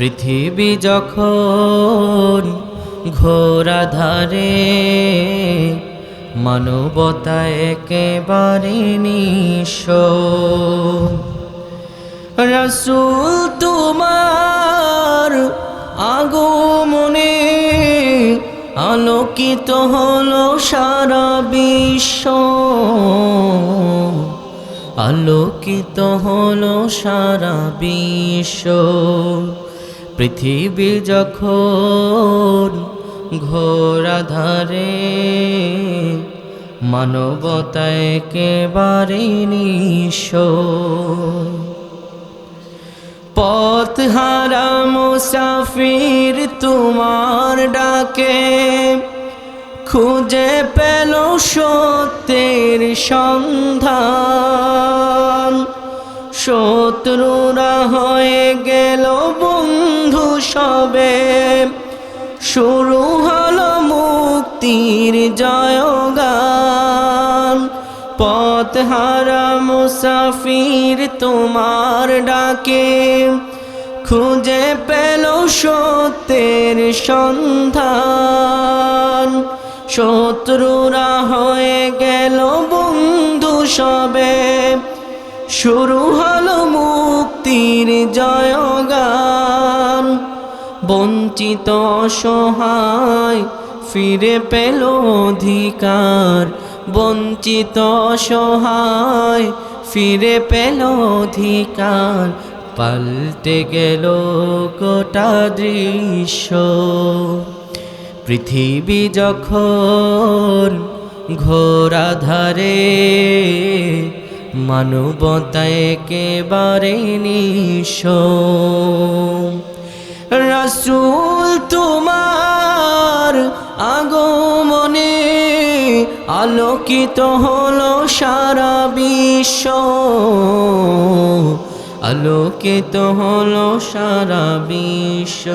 পৃথিবী যখন ঘোরা ধারে, মানবতা একেবারে নিশ রসুল তোমার আগমনে আলোকিত হলো সারা বিশ্ব। আলোকিত হলো সারা বিশ্ব। পৃথিবী যখন ঘোরা ধারে, মানবতা একেবারে নিঃস্ব পথ হারা মুসাফির তোমার ডাকে, খুঁজে পেল সত্যের সন্ধান। শত্রুরা হয়ে গেল সবে শুরু হলো মুক্তির জয়গান। পথ হারা মুসাফির তোমার ডাকে। খুঁজে পেল সত্যের সন্ধান। শত্রুরা হয়ে গেল বন্ধু সবে। শুরু হলো মুক্তির জয়গান। বঞ্চিত অসহায়, ফিরে পেল অধিকার। বঞ্চিত অসহায়, ফিরে পেল অধিকার। পাল্টে গেল গোটা দৃশ্য। পৃথিবী যখন ঘোরা ধারে মানবতা একেবারে নিঃস্ব। রসুল তোমার আগমনে আলোকিত হলো সারা বিশ্ব। আলোকিত হলো সারা বিশ্ব।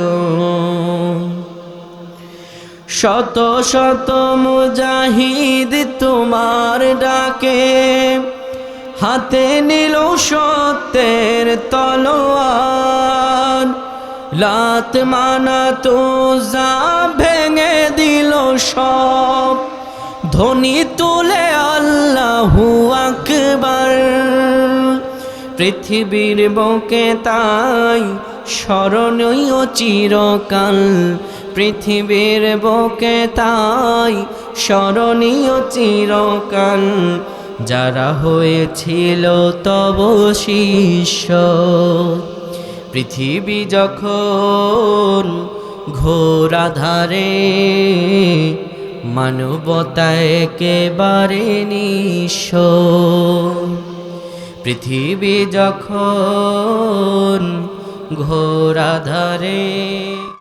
শত শত মুজাহিদ তোমার ডাকে, হাতে নিল সত্যের তলোয়ার লাত মানা তো যা ভেঙে দিল সব। ধ্বনি তুলে আল্লাহু আকবার। পৃথিবীর বুকে তাই স্মরণীয় চিরকাল। পৃথিবীর বুকে তাই স্মরণীয় চিরকাল। যারা হয়েছিল তব শিষ্য। পৃথিবী যখন ঘোরা ধারে মানবতা একেবারে নিঃস্ব। পৃথিবী যখন ঘোরা ধারে